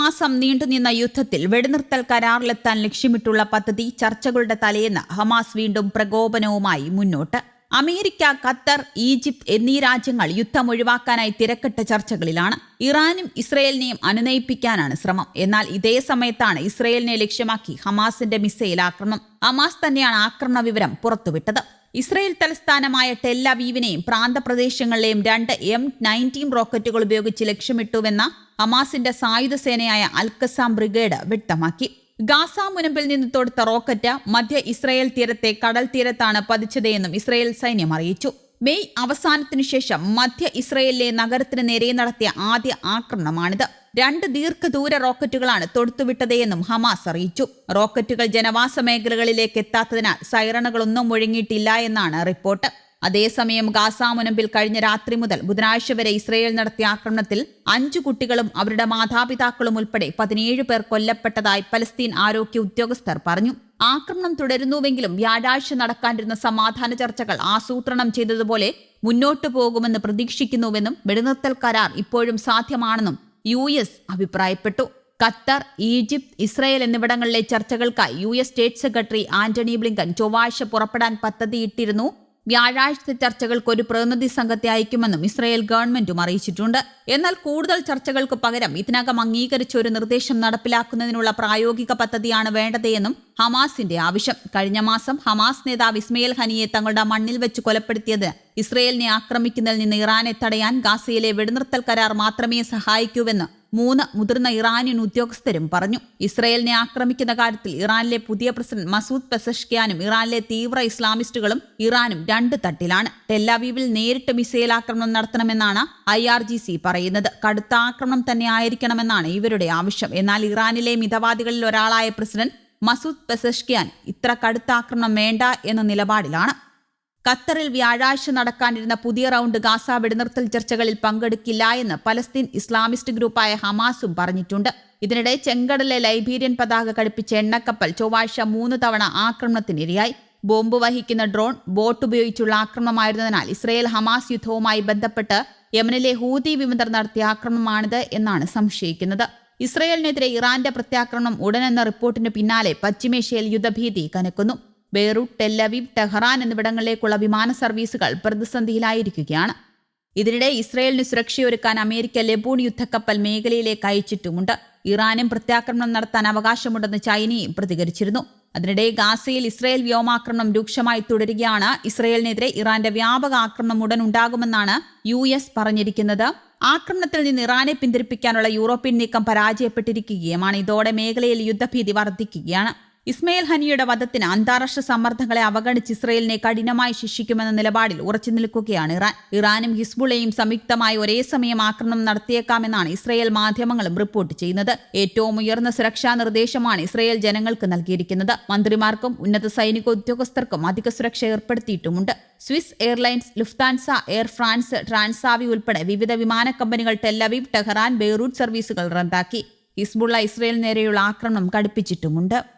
മാസം നീണ്ടുനിന്ന യുദ്ധത്തിൽ വെടിനിർത്തൽ കരാറിലെത്താൻ ലക്ഷ്യമിട്ടുള്ള പദ്ധതി ചർച്ചകളുടെ തലേന്ന് ഹമാസ് വീണ്ടും പ്രകോപനവുമായി മുന്നോട്ട്. അമേരിക്ക ഖത്തർ ഈജിപ്ത് എന്നീ രാജ്യങ്ങൾ യുദ്ധം ഒഴിവാക്കാനായി തിരക്കിട്ട ചർച്ചകളിലാണ്. ഇറാനും ഇസ്രയേലിനെയും അനുനയിപ്പിക്കാനാണ് ശ്രമം. എന്നാൽ ഇതേ സമയത്താണ് ഇസ്രയേലിനെ ലക്ഷ്യമാക്കി ഹമാസിന്റെ മിസൈൽ ആക്രമണം ഹമാസ് തന്നെയാണ് ആക്രമണ വിവരം പുറത്തുവിട്ടത്. ഇസ്രയേൽ തലസ്ഥാനമായ ടെല്ലവീവിനെയും പ്രാന്തപ്രദേശങ്ങളിലെയും രണ്ട് എം നയന്റീൻ റോക്കറ്റുകൾ ഉപയോഗിച്ച് ലക്ഷ്യമിട്ടുവെന്ന അമാസിന്റെ സായുധ സേനയായ അൽക്കസാം ബ്രിഗേഡ് വ്യക്തമാക്കി. ഗാസ മുനമ്പിൽ നിന്ന് തൊടുത്ത റോക്കറ്റ് മധ്യ ഇസ്രയേൽ തീരത്തെ കടൽ തീരത്താണ് പതിച്ചതെന്നും ഇസ്രയേൽ സൈന്യം അറിയിച്ചു. മെയ് അവസാനത്തിനു ശേഷം മധ്യ ഇസ്രയേലിലെ നഗരത്തിന് നേരെ നടത്തിയ ആദ്യ ആക്രമണമാണിത്. രണ്ട് ദീർഘദൂര റോക്കറ്റുകളാണ് തൊടുത്തുവിട്ടതെന്നും ഹമാസ് അറിയിച്ചു. റോക്കറ്റുകൾ ജനവാസ മേഖലകളിലേക്ക് എത്താത്തതിനാൽ സൈറണുകളൊന്നും മുഴങ്ങിയിട്ടില്ല എന്നാണ് റിപ്പോർട്ട്. അതേസമയം ഗാസ മുനമ്പിൽ കഴിഞ്ഞ രാത്രി മുതൽ ബുധനാഴ്ച വരെ ഇസ്രയേൽ നടത്തിയ ആക്രമണത്തിൽ അഞ്ചു കുട്ടികളും അവരുടെ മാതാപിതാക്കളും ഉൾപ്പെടെ പതിനേഴ് പേർ കൊല്ലപ്പെട്ടതായി പലസ്തീൻ ആരോഗ്യ ഉദ്യോഗസ്ഥർ പറഞ്ഞു. ആക്രമണം തുടരുന്നുവെങ്കിലും വ്യാഴാഴ്ച നടക്കാനിരുന്ന സമാധാന ചർച്ചകൾ ആസൂത്രണം ചെയ്തതുപോലെ മുന്നോട്ടു പോകുമെന്ന് പ്രതീക്ഷിക്കുന്നുവെന്നും വെടിനിർത്തൽ കരാർ ഇപ്പോഴും സാധ്യമാണെന്നും യു എസ് അഭിപ്രായപ്പെട്ടു. ഖത്തർ ഈജിപ്ത് ഇസ്രായേൽ എന്നിവിടങ്ങളിലെ ചർച്ചകൾക്കായി U S state secretary Antony Blinken ചൊവ്വാഴ്ച പുറപ്പെടാൻ പദ്ധതിയിട്ടിരുന്നു. വ്യാഴാഴ്ചത്തെ ചർച്ചകൾക്ക് ഒരു പ്രതിനിധി സംഘത്തെ അയക്കുമെന്നും ഇസ്രായേൽ ഗവൺമെന്റും അറിയിച്ചിട്ടുണ്ട്. എന്നാൽ കൂടുതൽ ചർച്ചകൾക്ക് പകരം ഇതിനകം അംഗീകരിച്ച ഒരു നിർദ്ദേശം നടപ്പിലാക്കുന്നതിനുള്ള പ്രായോഗിക പദ്ധതിയാണ് വേണ്ടതെന്നും ഹമാസിന്റെ ആവശ്യം. കഴിഞ്ഞ മാസം ഹമാസ് നേതാവ് ഇസ്മയിൽ ഹനിയെ തങ്ങളുടെ മണ്ണിൽ വെച്ച് കൊലപ്പെടുത്തിയത് ഇസ്രയേലിനെ ആക്രമിക്കുന്നതിൽ നിന്ന് ഇറാനെ തടയാൻ ഗാസയിലെ വെടിനിർത്തൽ കരാർ മാത്രമേ സഹായിക്കൂവെന്ന് മൂന്ന് മുതിർന്ന ഇറാനിയൻ ഉദ്യോഗസ്ഥരും പറഞ്ഞു. ഇസ്രയേലിനെ ആക്രമിക്കുന്ന കാര്യത്തിൽ ഇറാനിലെ പുതിയ പ്രസിഡന്റ് മസൂദ് പെസഷ്കിയാനും ഇറാനിലെ തീവ്ര ഇസ്ലാമിസ്റ്റുകളും ഇറാനും രണ്ട് തട്ടിലാണ്. ടെല്ലാവീവിൽ നേരിട്ട് മിസൈൽ ആക്രമണം നടത്തണമെന്നാണ് ഐ ആർ ജി സി പറയുന്നത്. കടുത്ത ആക്രമണം തന്നെ ആയിരിക്കണമെന്നാണ് ഇവരുടെ ആവശ്യം. എന്നാൽ ഇറാനിലെ മിതവാദികളിൽ ഒരാളായ പ്രസിഡന്റ് മസൂദ് പെസഷ്കിയാൻ ഇത്ര കടുത്ത ആക്രമണം വേണ്ട എന്ന നിലപാടിലാണ്. ഖത്തറിൽ വ്യാഴാഴ്ച നടക്കാനിരുന്ന പുതിയ റൗണ്ട് ഗാസ വെടിനിർത്തൽ ചർച്ചകളിൽ പങ്കെടുക്കില്ല എന്ന് പലസ്തീൻ ഇസ്ലാമിസ്റ്റ് ഗ്രൂപ്പായ ഹമാസും പറഞ്ഞിട്ടുണ്ട്. ഇതിനിടെ ചെങ്കടലിലെ ലൈബീരിയൻ പതാക കടുപ്പിച്ച എണ്ണക്കപ്പൽ ചൊവ്വാഴ്ച മൂന്ന് തവണ ആക്രമണത്തിനിരയായി. ബോംബ് വഹിക്കുന്ന ഡ്രോൺ ബോട്ട് ഉപയോഗിച്ചുള്ള ആക്രമണമായിരുന്നതിനാൽ ഇസ്രയേൽ ഹമാസ് യുദ്ധവുമായി ബന്ധപ്പെട്ട് യമനിലെ ഹൂതി വിമതർ നടത്തിയ ആക്രമണമാണിത് എന്നാണ് സംശയിക്കുന്നത്. ഇസ്രയേലിനെതിരെ ഇറാന്റെ പ്രത്യാക്രമണം ഉടനെന്ന റിപ്പോർട്ടിന് പിന്നാലെ പശ്ചിമേഷ്യയിൽ യുദ്ധഭീതി കനക്കുന്നു. ബെയ്റൂട്ട് ടെല്ലവീവ് ടെഹ്റാൻ എന്നിവിടങ്ങളിലേക്കുള്ള വിമാന സർവീസുകൾ പ്രതിസന്ധിയിലായിരിക്കുകയാണ്. ഇതിനിടെ ഇസ്രയേലിന് സുരക്ഷയൊരുക്കാൻ അമേരിക്ക ലെബൂൺ യുദ്ധക്കപ്പൽ മേഖലയിലേക്ക് അയച്ചിട്ടുമുണ്ട്. ഇറാനും പ്രത്യാക്രമണം നടത്താൻ അവകാശമുണ്ടെന്ന് ചൈനയും പ്രതികരിച്ചിരുന്നു. അതിനിടെ ഗാസയിൽ ഇസ്രയേൽ വ്യോമാക്രമണം രൂക്ഷമായി തുടരുകയാണ്. ഇസ്രയേലിനെതിരെ ഇറാന്റെ വ്യാപക ആക്രമണം ഉടൻ ഉണ്ടാകുമെന്നാണ് യു എസ് പറഞ്ഞിരിക്കുന്നത്. ആക്രമണത്തിൽ നിന്ന് ഇറാനെ പിന്തിരിപ്പിക്കാനുള്ള യൂറോപ്യൻ നീക്കം പരാജയപ്പെട്ടിരിക്കുകയുമാണ്. ഇതോടെ മേഖലയിൽ യുദ്ധഭീതി വർദ്ധിക്കുകയാണ്. ഇസ്മയിൽ ഹനിയുടെ വധത്തിന് അന്താരാഷ്ട്ര സമ്മർദ്ദങ്ങളെ അവഗണിച്ച് ഇസ്രയേലിനെ കഠിനമായി ശിക്ഷിക്കുമെന്ന നിലപാടിൽ ഉറച്ചു നിൽക്കുകയാണ് ഇറാൻ. ഇറാനും ഹിസ്ബുളയും സംയുക്തമായി ഒരേ സമയം ആക്രമണം നടത്തിയേക്കാമെന്നാണ് ഇസ്രയേൽ മാധ്യമങ്ങളും റിപ്പോർട്ട് ചെയ്യുന്നത്. ഏറ്റവും ഉയർന്ന സുരക്ഷാ നിർദ്ദേശമാണ് ഇസ്രയേൽ ജനങ്ങൾക്ക് നൽകിയിരിക്കുന്നത്. മന്ത്രിമാർക്കും ഉന്നത സൈനിക ഉദ്യോഗസ്ഥർക്കും അധിക സുരക്ഷ ഏർപ്പെടുത്തിയിട്ടുമുണ്ട്. Swiss airlines Lufthansa Air France Transavia ഉൾപ്പെടെ വിവിധ വിമാന കമ്പനികൾ ടെല്ലവീവ് ടെഹ്റാൻ ബെയ്റൂട്ട് സർവീസുകൾ റദ്ദാക്കി. ഹിസ്ബുള്ള ഇസ്രയേൽ നേരെയുള്ള ആക്രമണം കടുപ്പിച്ചിട്ടുമുണ്ട്.